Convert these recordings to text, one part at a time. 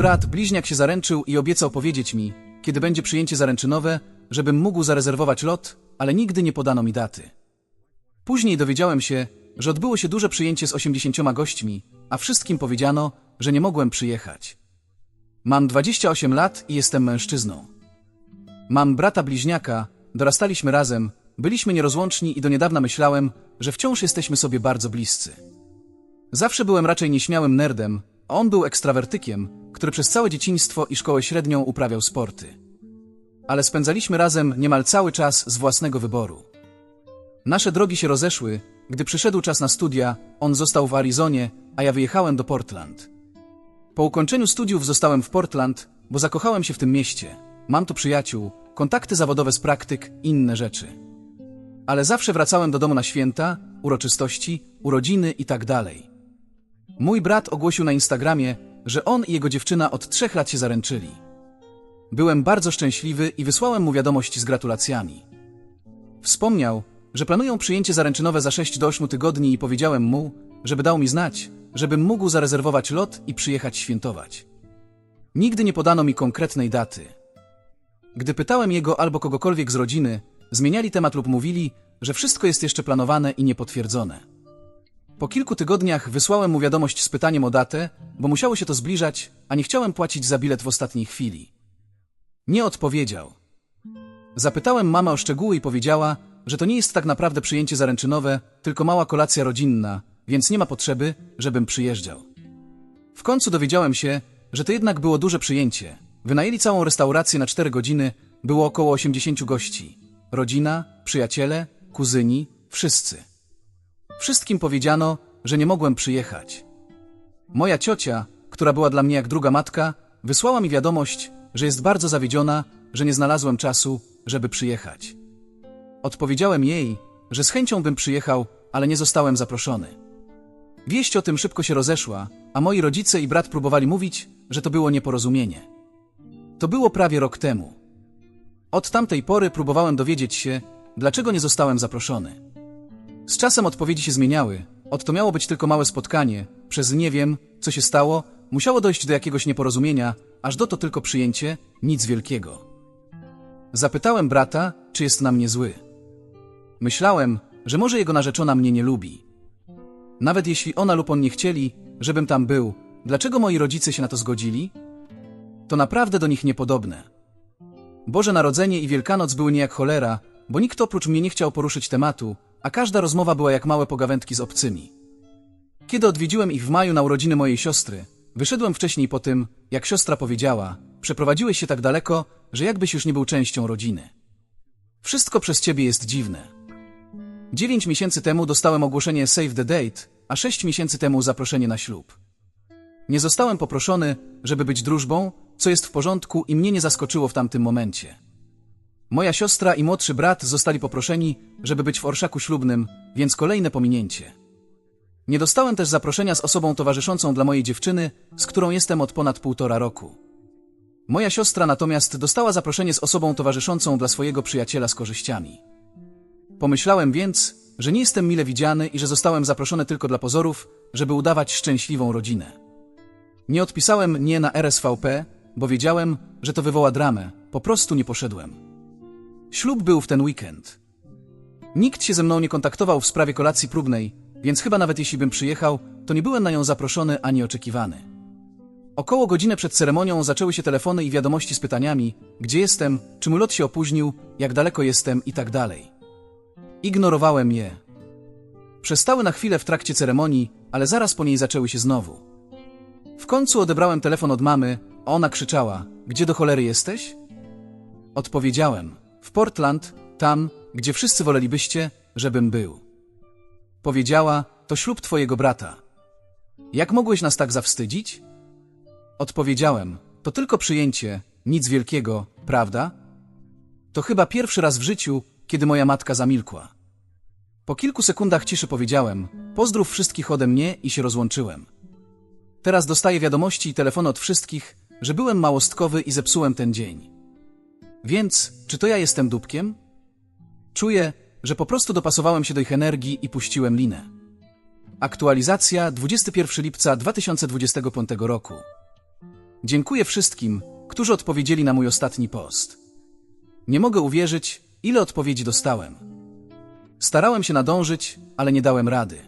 brat, bliźniak się zaręczył i obiecał powiedzieć mi, kiedy będzie przyjęcie zaręczynowe, żebym mógł zarezerwować lot, ale nigdy nie podano mi daty. Później dowiedziałem się, że odbyło się duże przyjęcie z 80 gośćmi, a wszystkim powiedziano, że nie mogłem przyjechać. Mam 28 lat i jestem mężczyzną. Mam brata bliźniaka, dorastaliśmy razem, byliśmy nierozłączni i do niedawna myślałem, że wciąż jesteśmy sobie bardzo bliscy. Zawsze byłem raczej nieśmiałym nerdem, a on był ekstrawertykiem, który przez całe dzieciństwo i szkołę średnią uprawiał sporty. Ale spędzaliśmy razem niemal cały czas z własnego wyboru. Nasze drogi się rozeszły, gdy przyszedł czas na studia, on został w Arizonie, a ja wyjechałem do Portland. Po ukończeniu studiów zostałem w Portland, bo zakochałem się w tym mieście. Mam tu przyjaciół, kontakty zawodowe z praktyk, inne rzeczy. Ale zawsze wracałem do domu na święta, uroczystości, urodziny i tak dalej. Mój brat ogłosił na Instagramie, że on i jego dziewczyna od trzech lat się zaręczyli. Byłem bardzo szczęśliwy i wysłałem mu wiadomość z gratulacjami. Wspomniał, że planują przyjęcie zaręczynowe za 6 do 8 tygodni i powiedziałem mu, żeby dał mi znać, żebym mógł zarezerwować lot i przyjechać świętować. Nigdy nie podano mi konkretnej daty. Gdy pytałem jego albo kogokolwiek z rodziny, zmieniali temat lub mówili, że wszystko jest jeszcze planowane i niepotwierdzone. Po kilku tygodniach wysłałem mu wiadomość z pytaniem o datę, bo musiało się to zbliżać, a nie chciałem płacić za bilet w ostatniej chwili. Nie odpowiedział. Zapytałem mamę o szczegóły i powiedziała, że to nie jest tak naprawdę przyjęcie zaręczynowe, tylko mała kolacja rodzinna, więc nie ma potrzeby, żebym przyjeżdżał. W końcu dowiedziałem się, że to jednak było duże przyjęcie. Wynajęli całą restaurację na 4 godziny, było około 80 gości. Rodzina, przyjaciele, kuzyni, wszyscy. Wszystkim powiedziano, że nie mogłem przyjechać. Moja ciocia, która była dla mnie jak druga matka, wysłała mi wiadomość, że jest bardzo zawiedziona, że nie znalazłem czasu, żeby przyjechać. Odpowiedziałem jej, że z chęcią bym przyjechał, ale nie zostałem zaproszony. Wieść o tym szybko się rozeszła, a moi rodzice i brat próbowali mówić, że to było nieporozumienie. To było prawie rok temu. Od tamtej pory próbowałem dowiedzieć się, dlaczego nie zostałem zaproszony. Z czasem odpowiedzi się zmieniały. Od to miało być tylko małe spotkanie. Przez nie wiem, co się stało, musiało dojść do jakiegoś nieporozumienia, aż do to tylko przyjęcie, nic wielkiego. Zapytałem brata, czy jest na mnie zły. Myślałem, że może jego narzeczona mnie nie lubi. Nawet jeśli ona lub on nie chcieli, żebym tam był, dlaczego moi rodzice się na to zgodzili? To naprawdę do nich niepodobne. Boże Narodzenie i Wielkanoc były nie jak cholera, bo nikt oprócz mnie nie chciał poruszyć tematu, a każda rozmowa była jak małe pogawędki z obcymi. Kiedy odwiedziłem ich w maju na urodziny mojej siostry, wyszedłem wcześniej po tym, jak siostra powiedziała, przeprowadziłeś się tak daleko, że jakbyś już nie był częścią rodziny. Wszystko przez ciebie jest dziwne. Dziewięć miesięcy temu dostałem ogłoszenie Save the Date, a sześć miesięcy temu zaproszenie na ślub. Nie zostałem poproszony, żeby być drużbą, co jest w porządku i mnie nie zaskoczyło w tamtym momencie. Moja siostra i młodszy brat zostali poproszeni, żeby być w orszaku ślubnym, więc kolejne pominięcie. Nie dostałem też zaproszenia z osobą towarzyszącą dla mojej dziewczyny, z którą jestem od ponad półtora roku. Moja siostra natomiast dostała zaproszenie z osobą towarzyszącą dla swojego przyjaciela z korzyściami. Pomyślałem więc, że nie jestem mile widziany i że zostałem zaproszony tylko dla pozorów, żeby udawać szczęśliwą rodzinę. Nie odpisałem nie na RSVP, bo wiedziałem, że to wywoła dramę. Po prostu nie poszedłem. Ślub był w ten weekend. Nikt się ze mną nie kontaktował w sprawie kolacji próbnej, więc chyba nawet jeśli bym przyjechał, to nie byłem na nią zaproszony ani oczekiwany. Około godziny przed ceremonią zaczęły się telefony i wiadomości z pytaniami, gdzie jestem, czy mój lot się opóźnił, jak daleko jestem i tak dalej. Ignorowałem je. Przestały na chwilę w trakcie ceremonii, ale zaraz po niej zaczęły się znowu. W końcu odebrałem telefon od mamy, a ona krzyczała: Gdzie do cholery jesteś? Odpowiedziałem: W Portland, tam, gdzie wszyscy wolelibyście, żebym był. Powiedziała: To ślub twojego brata. Jak mogłeś nas tak zawstydzić? Odpowiedziałem: To tylko przyjęcie, nic wielkiego, prawda? To chyba pierwszy raz w życiu, kiedy moja matka zamilkła. Po kilku sekundach ciszy powiedziałem: Pozdrów wszystkich ode mnie i się rozłączyłem. Teraz dostaję wiadomości i telefony od wszystkich, że byłem małostkowy i zepsułem ten dzień. Więc, czy to ja jestem dupkiem? Czuję, że po prostu dopasowałem się do ich energii i puściłem linę. Aktualizacja 21 lipca 2025 roku. Dziękuję wszystkim, którzy odpowiedzieli na mój ostatni post. Nie mogę uwierzyć, ile odpowiedzi dostałem. Starałem się nadążyć, ale nie dałem rady.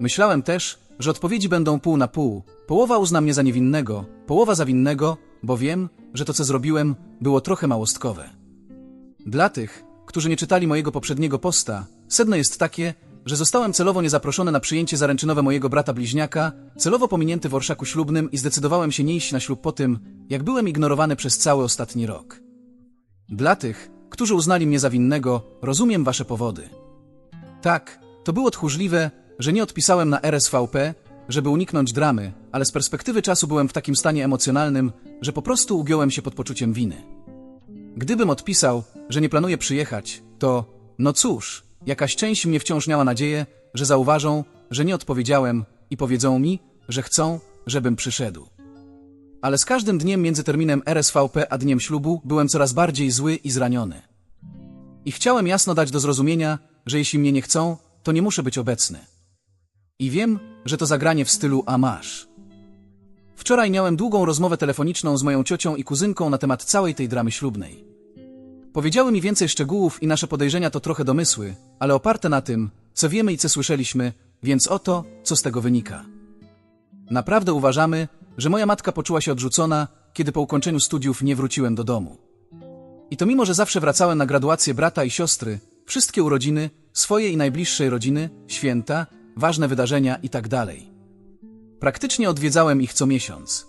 Myślałem też, że odpowiedzi będą pół na pół. Połowa uzna mnie za niewinnego, połowa za winnego, bo wiem, że to, co zrobiłem, było trochę małostkowe. Dla tych, którzy nie czytali mojego poprzedniego posta, sedno jest takie, że zostałem celowo niezaproszony na przyjęcie zaręczynowe mojego brata bliźniaka, celowo pominięty w orszaku ślubnym i zdecydowałem się nie iść na ślub po tym, jak byłem ignorowany przez cały ostatni rok. Dla tych, którzy uznali mnie za winnego, rozumiem wasze powody. Tak, to było tchórzliwe, że nie odpisałem na RSVP, żeby uniknąć dramy, ale z perspektywy czasu byłem w takim stanie emocjonalnym, że po prostu ugiąłem się pod poczuciem winy. Gdybym odpisał, że nie planuję przyjechać, to, no cóż, jakaś część mnie wciąż miała nadzieję, że zauważą, że nie odpowiedziałem i powiedzą mi, że chcą, żebym przyszedł. Ale z każdym dniem między terminem RSVP a dniem ślubu byłem coraz bardziej zły i zraniony. I chciałem jasno dać do zrozumienia, że jeśli mnie nie chcą, to nie muszę być obecny. I wiem, że to zagranie w stylu a masz. Wczoraj miałem długą rozmowę telefoniczną z moją ciocią i kuzynką na temat całej tej dramy ślubnej. Powiedziały mi więcej szczegółów i nasze podejrzenia to trochę domysły, ale oparte na tym, co wiemy i co słyszeliśmy, więc oto, co z tego wynika. Naprawdę uważamy, że moja matka poczuła się odrzucona, kiedy po ukończeniu studiów nie wróciłem do domu. I to mimo, że zawsze wracałem na graduację brata i siostry, wszystkie urodziny, swoje i najbliższej rodziny, święta, ważne wydarzenia i tak. Praktycznie odwiedzałem ich co miesiąc.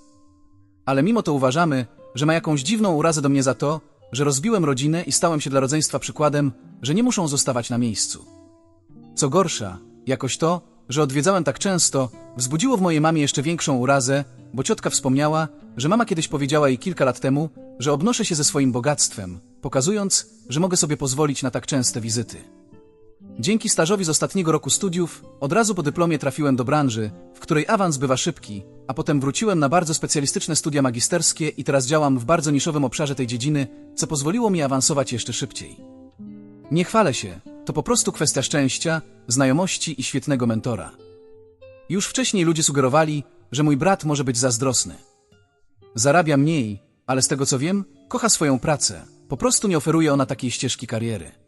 Ale mimo to uważamy, że ma jakąś dziwną urazę do mnie za to, że rozbiłem rodzinę i stałem się dla rodzeństwa przykładem, że nie muszą zostawać na miejscu. Co gorsza, jakoś to, że odwiedzałem tak często, wzbudziło w mojej mamie jeszcze większą urazę, bo ciotka wspomniała, że mama kiedyś powiedziała jej kilka lat temu, że obnoszę się ze swoim bogactwem, pokazując, że mogę sobie pozwolić na tak częste wizyty. Dzięki stażowi z ostatniego roku studiów, od razu po dyplomie trafiłem do branży, w której awans bywa szybki, a potem wróciłem na bardzo specjalistyczne studia magisterskie i teraz działam w bardzo niszowym obszarze tej dziedziny, co pozwoliło mi awansować jeszcze szybciej. Nie chwalę się, to po prostu kwestia szczęścia, znajomości i świetnego mentora. Już wcześniej ludzie sugerowali, że mój brat może być zazdrosny. Zarabia mniej, ale z tego co wiem, kocha swoją pracę. Po prostu nie oferuje ona takiej ścieżki kariery.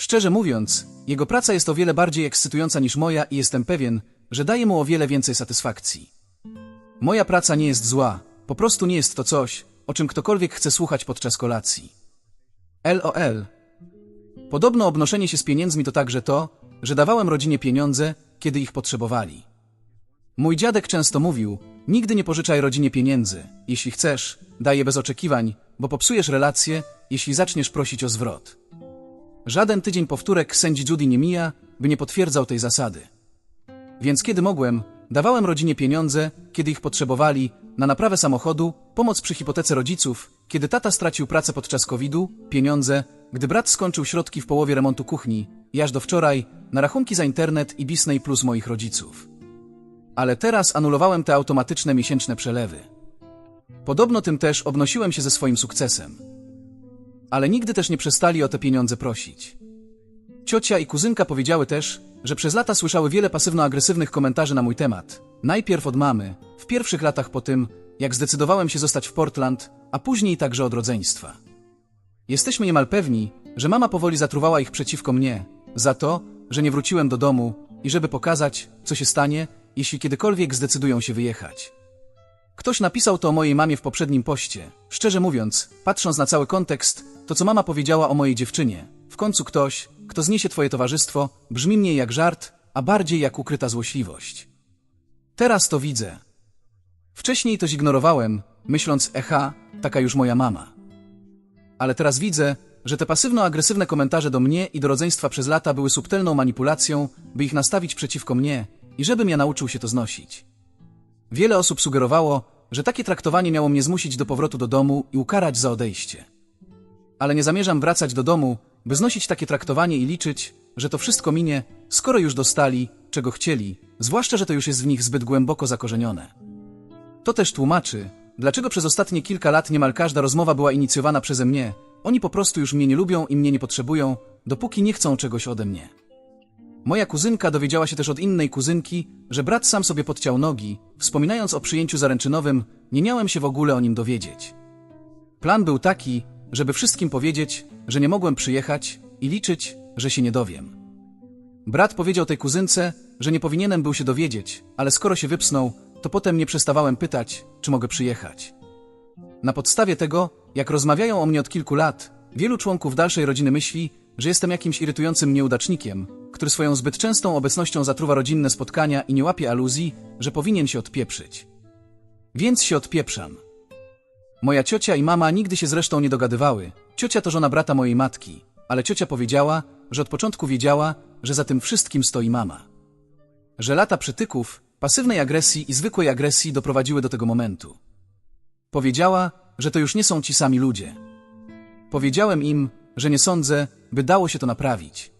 Szczerze mówiąc, jego praca jest o wiele bardziej ekscytująca niż moja i jestem pewien, że daje mu o wiele więcej satysfakcji. Moja praca nie jest zła, po prostu nie jest to coś, o czym ktokolwiek chce słuchać podczas kolacji. LOL. Podobno obnoszenie się z pieniędzmi to także to, że dawałem rodzinie pieniądze, kiedy ich potrzebowali. Mój dziadek często mówił, nigdy nie pożyczaj rodzinie pieniędzy. Jeśli chcesz, daj je bez oczekiwań, bo popsujesz relacje, jeśli zaczniesz prosić o zwrot. Żaden tydzień powtórek sędzi Judy nie mija, by nie potwierdzał tej zasady. Więc kiedy mogłem, dawałem rodzinie pieniądze, kiedy ich potrzebowali, na naprawę samochodu, pomoc przy hipotece rodziców, kiedy tata stracił pracę podczas COVID-u, pieniądze, gdy brat skończył środki w połowie remontu kuchni, i aż do wczoraj, na rachunki za internet i Disney Plus moich rodziców. Ale teraz anulowałem te automatyczne miesięczne przelewy. Podobno tym też obnosiłem się ze swoim sukcesem. Ale nigdy też nie przestali o te pieniądze prosić. Ciocia i kuzynka powiedziały też, że przez lata słyszały wiele pasywno-agresywnych komentarzy na mój temat. Najpierw od mamy, w pierwszych latach po tym, jak zdecydowałem się zostać w Portland, a później także od rodzeństwa. Jesteśmy niemal pewni, że mama powoli zatruwała ich przeciwko mnie, za to, że nie wróciłem do domu i żeby pokazać, co się stanie, jeśli kiedykolwiek zdecydują się wyjechać. Ktoś napisał to o mojej mamie w poprzednim poście. Szczerze mówiąc, patrząc na cały kontekst, to co mama powiedziała o mojej dziewczynie, w końcu ktoś, kto zniesie twoje towarzystwo, brzmi mniej jak żart, a bardziej jak ukryta złośliwość. Teraz to widzę. Wcześniej to zignorowałem, myśląc, echa, taka już moja mama. Ale teraz widzę, że te pasywno-agresywne komentarze do mnie i do rodzeństwa przez lata były subtelną manipulacją, by ich nastawić przeciwko mnie i żebym ja nauczył się to znosić. Wiele osób sugerowało, że takie traktowanie miało mnie zmusić do powrotu do domu i ukarać za odejście. Ale nie zamierzam wracać do domu, by znosić takie traktowanie i liczyć, że to wszystko minie, skoro już dostali, czego chcieli, zwłaszcza, że to już jest w nich zbyt głęboko zakorzenione. To też tłumaczy, dlaczego przez ostatnie kilka lat niemal każda rozmowa była inicjowana przeze mnie. Oni po prostu już mnie nie lubią i mnie nie potrzebują, dopóki nie chcą czegoś ode mnie. Moja kuzynka dowiedziała się też od innej kuzynki, że brat sam sobie podciął nogi, wspominając o przyjęciu zaręczynowym, nie miałem się w ogóle o nim dowiedzieć. Plan był taki, żeby wszystkim powiedzieć, że nie mogłem przyjechać i liczyć, że się nie dowiem. Brat powiedział tej kuzynce, że nie powinienem był się dowiedzieć, ale skoro się wypsnął, to potem nie przestawałem pytać, czy mogę przyjechać. Na podstawie tego, jak rozmawiają o mnie od kilku lat, wielu członków dalszej rodziny myśli, że jestem jakimś irytującym nieudacznikiem, który swoją zbyt częstą obecnością zatruwa rodzinne spotkania i nie łapie aluzji, że powinien się odpieprzyć. Więc się odpieprzam. Moja ciocia i mama nigdy się zresztą nie dogadywały. Ciocia to żona brata mojej matki, ale ciocia powiedziała, że od początku wiedziała, że za tym wszystkim stoi mama. Że lata przytyków, pasywnej agresji i zwykłej agresji doprowadziły do tego momentu. Powiedziała, że to już nie są ci sami ludzie. Powiedziałem im, że nie sądzę, by dało się to naprawić.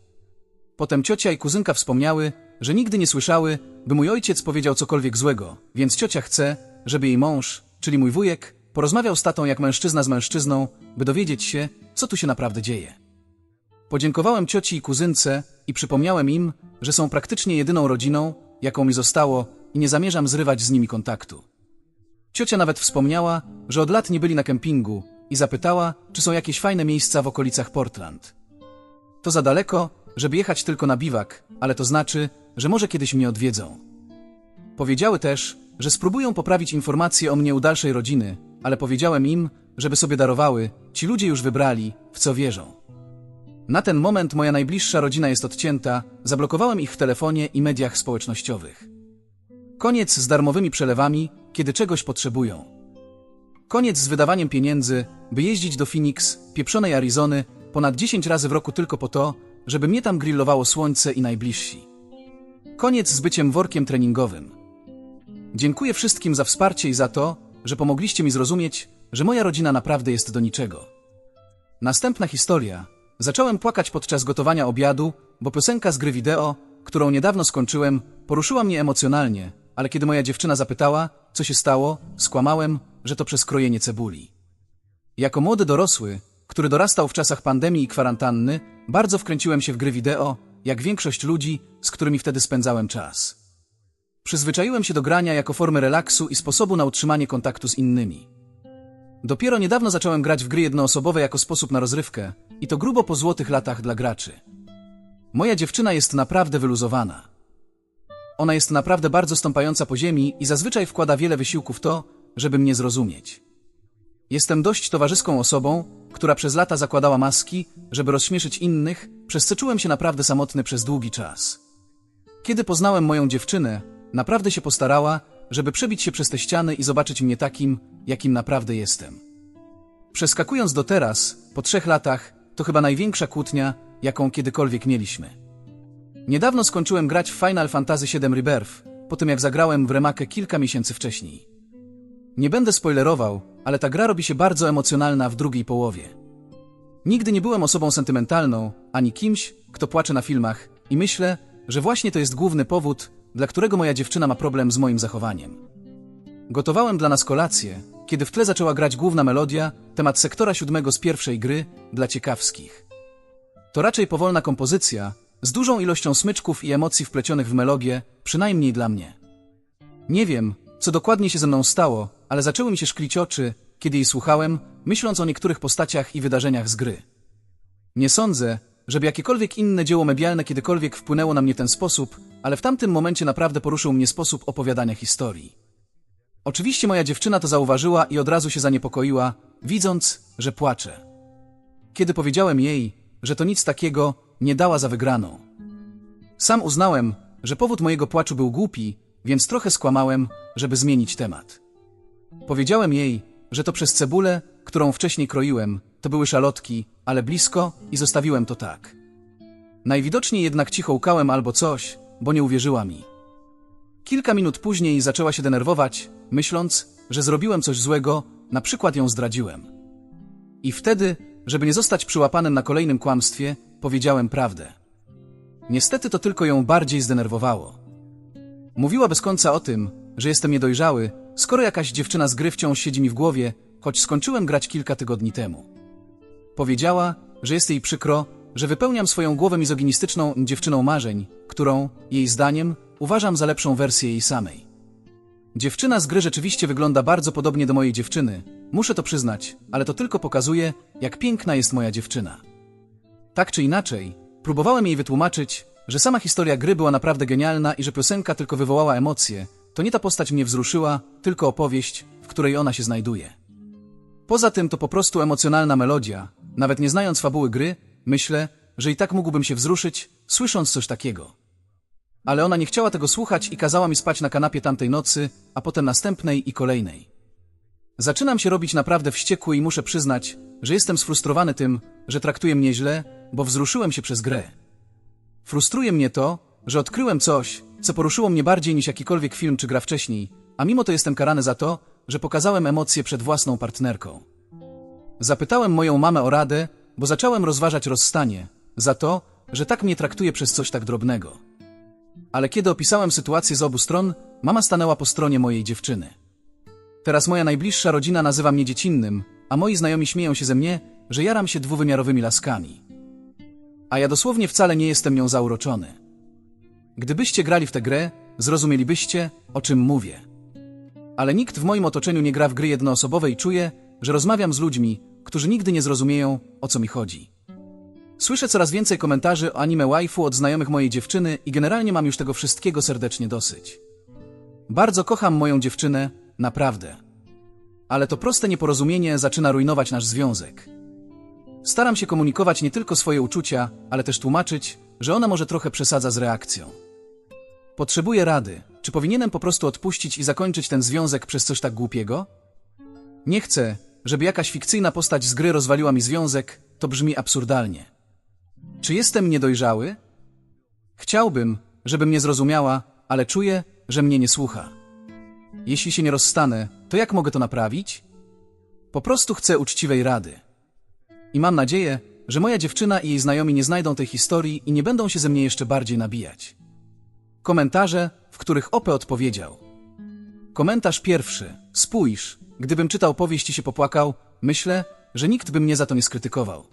Potem ciocia i kuzynka wspomniały, że nigdy nie słyszały, by mój ojciec powiedział cokolwiek złego, więc ciocia chce, żeby jej mąż, czyli mój wujek, porozmawiał z tatą jak mężczyzna z mężczyzną, by dowiedzieć się, co tu się naprawdę dzieje. Podziękowałem cioci i kuzynce i przypomniałem im, że są praktycznie jedyną rodziną, jaką mi zostało i nie zamierzam zrywać z nimi kontaktu. Ciocia nawet wspomniała, że od lat nie byli na kempingu i zapytała, czy są jakieś fajne miejsca w okolicach Portland. To za daleko, żeby jechać tylko na biwak, ale to znaczy, że może kiedyś mnie odwiedzą. Powiedziały też, że spróbują poprawić informacje o mnie u dalszej rodziny, ale powiedziałem im, żeby sobie darowały, ci ludzie już wybrali, w co wierzą. Na ten moment moja najbliższa rodzina jest odcięta, zablokowałem ich w telefonie i mediach społecznościowych. Koniec z darmowymi przelewami, kiedy czegoś potrzebują. Koniec z wydawaniem pieniędzy, by jeździć do Phoenix, pieprzonej Arizony, ponad 10 razy w roku tylko po to, żeby mnie tam grillowało słońce i najbliżsi. Koniec z byciem workiem treningowym. Dziękuję wszystkim za wsparcie i za to, że pomogliście mi zrozumieć, że moja rodzina naprawdę jest do niczego. Następna historia. Zacząłem płakać podczas gotowania obiadu, bo piosenka z gry wideo, którą niedawno skończyłem, poruszyła mnie emocjonalnie, ale kiedy moja dziewczyna zapytała, co się stało, skłamałem, że to przez krojenie cebuli. Jako młody dorosły, który dorastał w czasach pandemii i kwarantanny, bardzo wkręciłem się w gry wideo, jak większość ludzi, z którymi wtedy spędzałem czas. Przyzwyczaiłem się do grania jako formy relaksu i sposobu na utrzymanie kontaktu z innymi. Dopiero niedawno zacząłem grać w gry jednoosobowe jako sposób na rozrywkę i to grubo po złotych latach dla graczy. Moja dziewczyna jest naprawdę wyluzowana. Ona jest naprawdę bardzo stąpająca po ziemi i zazwyczaj wkłada wiele wysiłku w to, żeby mnie zrozumieć. Jestem dość towarzyską osobą, która przez lata zakładała maski, żeby rozśmieszyć innych, przez co czułem się naprawdę samotny przez długi czas. Kiedy poznałem moją dziewczynę, naprawdę się postarała, żeby przebić się przez te ściany i zobaczyć mnie takim, jakim naprawdę jestem. Przeskakując do teraz, po trzech latach, to chyba największa kłótnia, jaką kiedykolwiek mieliśmy. Niedawno skończyłem grać w Final Fantasy VII Rebirth, po tym jak zagrałem w remakę kilka miesięcy wcześniej. Nie będę spoilerował, ale ta gra robi się bardzo emocjonalna w drugiej połowie. Nigdy nie byłem osobą sentymentalną, ani kimś, kto płacze na filmach i myślę, że właśnie to jest główny powód, dla którego moja dziewczyna ma problem z moim zachowaniem. Gotowałem dla nas kolację, kiedy w tle zaczęła grać główna melodia, temat sektora siódmego z pierwszej gry, dla ciekawskich. To raczej powolna kompozycja, z dużą ilością smyczków i emocji wplecionych w melodię, przynajmniej dla mnie. Nie wiem, co dokładnie się ze mną stało, ale zaczęły mi się szklić oczy, kiedy jej słuchałem, myśląc o niektórych postaciach i wydarzeniach z gry. Nie sądzę, żeby jakiekolwiek inne dzieło medialne kiedykolwiek wpłynęło na mnie w ten sposób, ale w tamtym momencie naprawdę poruszył mnie sposób opowiadania historii. Oczywiście moja dziewczyna to zauważyła i od razu się zaniepokoiła, widząc, że płaczę. Kiedy powiedziałem jej, że to nic takiego, nie dała za wygraną. Sam uznałem, że powód mojego płaczu był głupi, więc trochę skłamałem, żeby zmienić temat. Powiedziałem jej, że to przez cebulę, którą wcześniej kroiłem, to były szalotki, ale blisko i zostawiłem to tak. Najwidoczniej jednak cicho łkałem albo coś, bo nie uwierzyła mi. Kilka minut później zaczęła się denerwować, myśląc, że zrobiłem coś złego, na przykład ją zdradziłem. I wtedy, żeby nie zostać przyłapanym na kolejnym kłamstwie, powiedziałem prawdę. Niestety to tylko ją bardziej zdenerwowało. Mówiła bez końca o tym, że jestem niedojrzały, skoro jakaś dziewczyna z gry wciąż siedzi mi w głowie, choć skończyłem grać kilka tygodni temu. Powiedziała, że jest jej przykro, że wypełniam swoją głowę mizoginistyczną dziewczyną marzeń, którą, jej zdaniem, uważam za lepszą wersję jej samej. Dziewczyna z gry rzeczywiście wygląda bardzo podobnie do mojej dziewczyny, muszę to przyznać, ale to tylko pokazuje, jak piękna jest moja dziewczyna. Tak czy inaczej, próbowałem jej wytłumaczyć, że sama historia gry była naprawdę genialna i że piosenka tylko wywołała emocje, to nie ta postać mnie wzruszyła, tylko opowieść, w której ona się znajduje. Poza tym to po prostu emocjonalna melodia. Nawet nie znając fabuły gry, myślę, że i tak mógłbym się wzruszyć, słysząc coś takiego. Ale ona nie chciała tego słuchać i kazała mi spać na kanapie tamtej nocy, a potem następnej i kolejnej. Zaczynam się robić naprawdę wściekły i muszę przyznać, że jestem sfrustrowany tym, że traktuje mnie źle, bo wzruszyłem się przez grę. Frustruje mnie to, że odkryłem coś, co poruszyło mnie bardziej niż jakikolwiek film czy gra wcześniej, a mimo to jestem karany za to, że pokazałem emocje przed własną partnerką. Zapytałem moją mamę o radę, bo zacząłem rozważać rozstanie, za to, że tak mnie traktuje przez coś tak drobnego. Ale kiedy opisałem sytuację z obu stron, mama stanęła po stronie mojej dziewczyny. Teraz moja najbliższa rodzina nazywa mnie dziecinnym, a moi znajomi śmieją się ze mnie, że jaram się dwuwymiarowymi laskami. A ja dosłownie wcale nie jestem nią zauroczony. Gdybyście grali w tę grę, zrozumielibyście, o czym mówię. Ale nikt w moim otoczeniu nie gra w gry jednoosobowe i czuję, że rozmawiam z ludźmi, którzy nigdy nie zrozumieją, o co mi chodzi. Słyszę coraz więcej komentarzy o anime waifu od znajomych mojej dziewczyny i generalnie mam już tego wszystkiego serdecznie dosyć. Bardzo kocham moją dziewczynę, naprawdę. Ale to proste nieporozumienie zaczyna rujnować nasz związek. Staram się komunikować nie tylko swoje uczucia, ale też tłumaczyć, że ona może trochę przesadza z reakcją. Potrzebuję rady. Czy powinienem po prostu odpuścić i zakończyć ten związek przez coś tak głupiego? Nie chcę, żeby jakaś fikcyjna postać z gry rozwaliła mi związek, to brzmi absurdalnie. Czy jestem niedojrzały? Chciałbym, żeby mnie zrozumiała, ale czuję, że mnie nie słucha. Jeśli się nie rozstanę, to jak mogę to naprawić? Po prostu chcę uczciwej rady. I mam nadzieję, że moja dziewczyna i jej znajomi nie znajdą tej historii i nie będą się ze mnie jeszcze bardziej nabijać. Komentarze, w których Ope odpowiedział. Komentarz pierwszy. Spójrz, gdybym czytał powieść i się popłakał, myślę, że nikt by mnie za to nie skrytykował.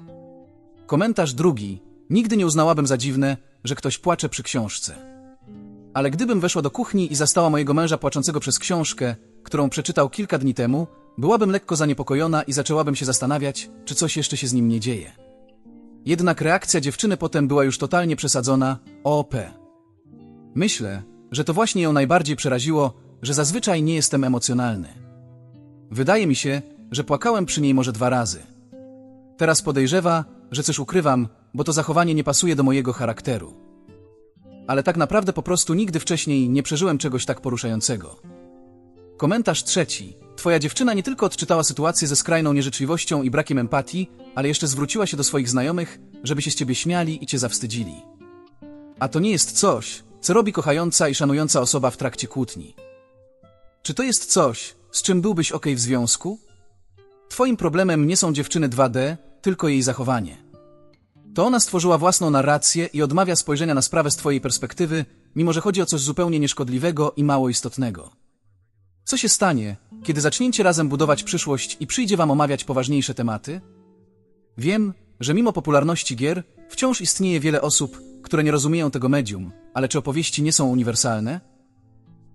Komentarz drugi. Nigdy nie uznałabym za dziwne, że ktoś płacze przy książce. Ale gdybym weszła do kuchni i zastała mojego męża płaczącego przez książkę, którą przeczytał kilka dni temu, byłabym lekko zaniepokojona i zaczęłabym się zastanawiać, czy coś jeszcze się z nim nie dzieje. Jednak reakcja dziewczyny potem była już totalnie przesadzona OP. Myślę, że to właśnie ją najbardziej przeraziło, że zazwyczaj nie jestem emocjonalny. Wydaje mi się, że płakałem przy niej może dwa razy. Teraz podejrzewa, że coś ukrywam, bo to zachowanie nie pasuje do mojego charakteru. Ale tak naprawdę po prostu nigdy wcześniej nie przeżyłem czegoś tak poruszającego. Komentarz trzeci. Twoja dziewczyna nie tylko odczytała sytuację ze skrajną nieżyczliwością i brakiem empatii, ale jeszcze zwróciła się do swoich znajomych, żeby się z ciebie śmiali i cię zawstydzili. A to nie jest coś, co robi kochająca i szanująca osoba w trakcie kłótni. Czy to jest coś, z czym byłbyś ok w związku? Twoim problemem nie są dziewczyny 2D, tylko jej zachowanie. To ona stworzyła własną narrację i odmawia spojrzenia na sprawę z twojej perspektywy, mimo że chodzi o coś zupełnie nieszkodliwego i mało istotnego. Co się stanie, kiedy zaczniecie razem budować przyszłość i przyjdzie wam omawiać poważniejsze tematy? Wiem, że mimo popularności gier, wciąż istnieje wiele osób, które nie rozumieją tego medium, ale czy opowieści nie są uniwersalne?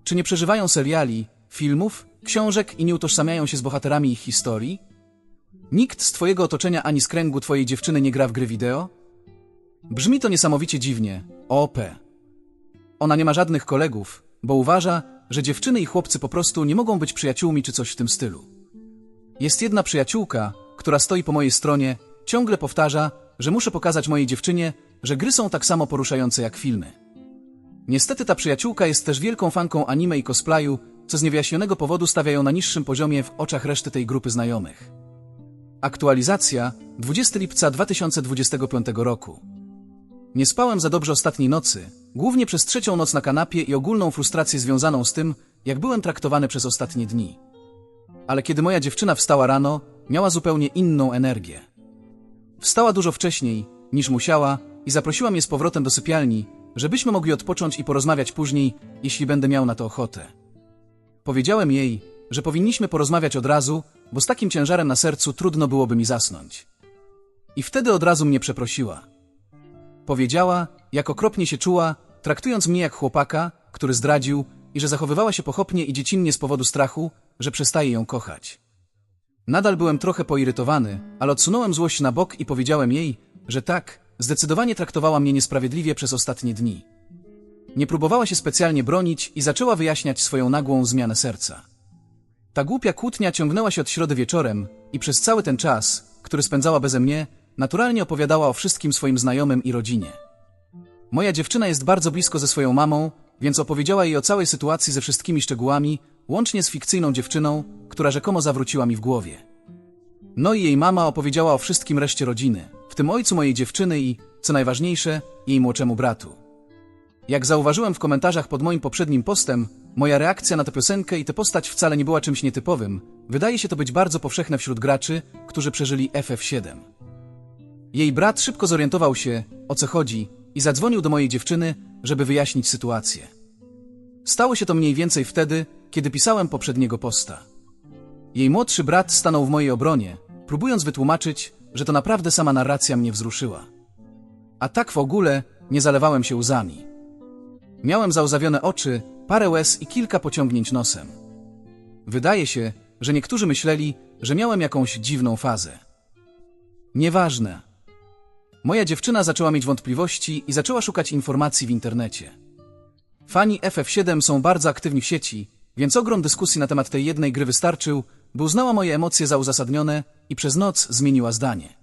Czy nie przeżywają seriali, filmów, książek i nie utożsamiają się z bohaterami ich historii? Nikt z twojego otoczenia ani z kręgu twojej dziewczyny nie gra w gry wideo? Brzmi to niesamowicie dziwnie. OP. Ona nie ma żadnych kolegów, bo uważa, że dziewczyny i chłopcy po prostu nie mogą być przyjaciółmi czy coś w tym stylu. Jest jedna przyjaciółka, która stoi po mojej stronie, ciągle powtarza, że muszę pokazać mojej dziewczynie, że gry są tak samo poruszające jak filmy. Niestety ta przyjaciółka jest też wielką fanką anime i cosplayu, co z niewyjaśnionego powodu stawia ją na niższym poziomie w oczach reszty tej grupy znajomych. Aktualizacja 20 lipca 2025 roku. Nie spałem za dobrze ostatniej nocy, głównie przez trzecią noc na kanapie i ogólną frustrację związaną z tym, jak byłem traktowany przez ostatnie dni. Ale kiedy moja dziewczyna wstała rano, miała zupełnie inną energię. Wstała dużo wcześniej, niż musiała i zaprosiła mnie z powrotem do sypialni, żebyśmy mogli odpocząć i porozmawiać później, jeśli będę miał na to ochotę. Powiedziałem jej, że powinniśmy porozmawiać od razu, bo z takim ciężarem na sercu trudno byłoby mi zasnąć. I wtedy od razu mnie przeprosiła. Powiedziała, jak okropnie się czuła, traktując mnie jak chłopaka, który zdradził i że zachowywała się pochopnie i dziecinnie z powodu strachu, że przestaje ją kochać. Nadal byłem trochę poirytowany, ale odsunąłem złość na bok i powiedziałem jej, że tak, zdecydowanie traktowała mnie niesprawiedliwie przez ostatnie dni. Nie próbowała się specjalnie bronić i zaczęła wyjaśniać swoją nagłą zmianę serca. Ta głupia kłótnia ciągnęła się od środy wieczorem i przez cały ten czas, który spędzała beze mnie, naturalnie opowiadała o wszystkim swoim znajomym i rodzinie. Moja dziewczyna jest bardzo blisko ze swoją mamą, więc opowiedziała jej o całej sytuacji ze wszystkimi szczegółami, łącznie z fikcyjną dziewczyną, która rzekomo zawróciła mi w głowie. No i jej mama opowiedziała o wszystkim reszcie rodziny, w tym ojcu mojej dziewczyny i, co najważniejsze, jej młodszemu bratu. Jak zauważyłem w komentarzach pod moim poprzednim postem, moja reakcja na tę piosenkę i tę postać wcale nie była czymś nietypowym. Wydaje się to być bardzo powszechne wśród graczy, którzy przeżyli FF7. Jej brat szybko zorientował się, o co chodzi i zadzwonił do mojej dziewczyny, żeby wyjaśnić sytuację. Stało się to mniej więcej wtedy, kiedy pisałem poprzedniego posta. Jej młodszy brat stanął w mojej obronie, próbując wytłumaczyć, że to naprawdę sama narracja mnie wzruszyła. A tak w ogóle nie zalewałem się łzami. Miałem załzawione oczy, parę łez i kilka pociągnięć nosem. Wydaje się, że niektórzy myśleli, że miałem jakąś dziwną fazę. Nieważne. Moja dziewczyna zaczęła mieć wątpliwości i zaczęła szukać informacji w internecie. Fani FF7 są bardzo aktywni w sieci, więc ogrom dyskusji na temat tej jednej gry wystarczył, by uznała moje emocje za uzasadnione i przez noc zmieniła zdanie.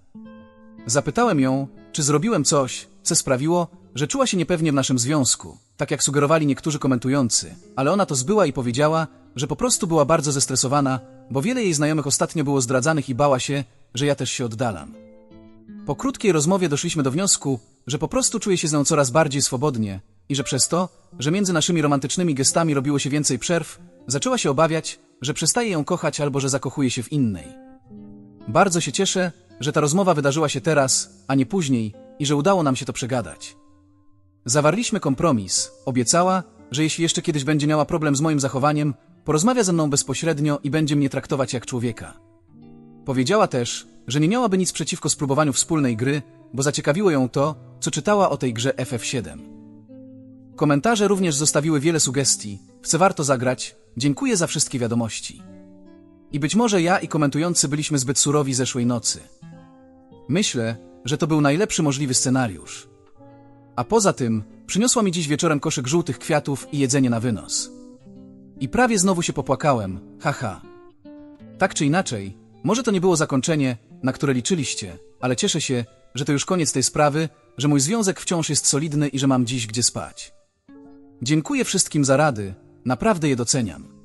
Zapytałem ją, czy zrobiłem coś, co sprawiło, że czuła się niepewnie w naszym związku, tak jak sugerowali niektórzy komentujący, ale ona to zbyła i powiedziała, że po prostu była bardzo zestresowana, bo wiele jej znajomych ostatnio było zdradzanych i bała się, że ja też się oddalam. Po krótkiej rozmowie doszliśmy do wniosku, że po prostu czuję się z nią coraz bardziej swobodnie i że przez to, że między naszymi romantycznymi gestami robiło się więcej przerw, zaczęła się obawiać, że przestaje ją kochać albo że zakochuje się w innej. Bardzo się cieszę, że ta rozmowa wydarzyła się teraz, a nie później i że udało nam się to przegadać. Zawarliśmy kompromis. Obiecała, że jeśli jeszcze kiedyś będzie miała problem z moim zachowaniem, porozmawia ze mną bezpośrednio i będzie mnie traktować jak człowieka. Powiedziała też, że nie miałaby nic przeciwko spróbowaniu wspólnej gry, bo zaciekawiło ją to, co czytała o tej grze FF7. Komentarze również zostawiły wiele sugestii. W co warto zagrać? Dziękuję za wszystkie wiadomości. I być może ja i komentujący byliśmy zbyt surowi zeszłej nocy. Myślę, że to był najlepszy możliwy scenariusz. A poza tym przyniosła mi dziś wieczorem koszyk żółtych kwiatów i jedzenie na wynos. I prawie znowu się popłakałem, haha. Tak czy inaczej, może to nie było zakończenie, na które liczyliście, ale cieszę się, że to już koniec tej sprawy, że mój związek wciąż jest solidny i że mam dziś gdzie spać. Dziękuję wszystkim za rady, naprawdę je doceniam.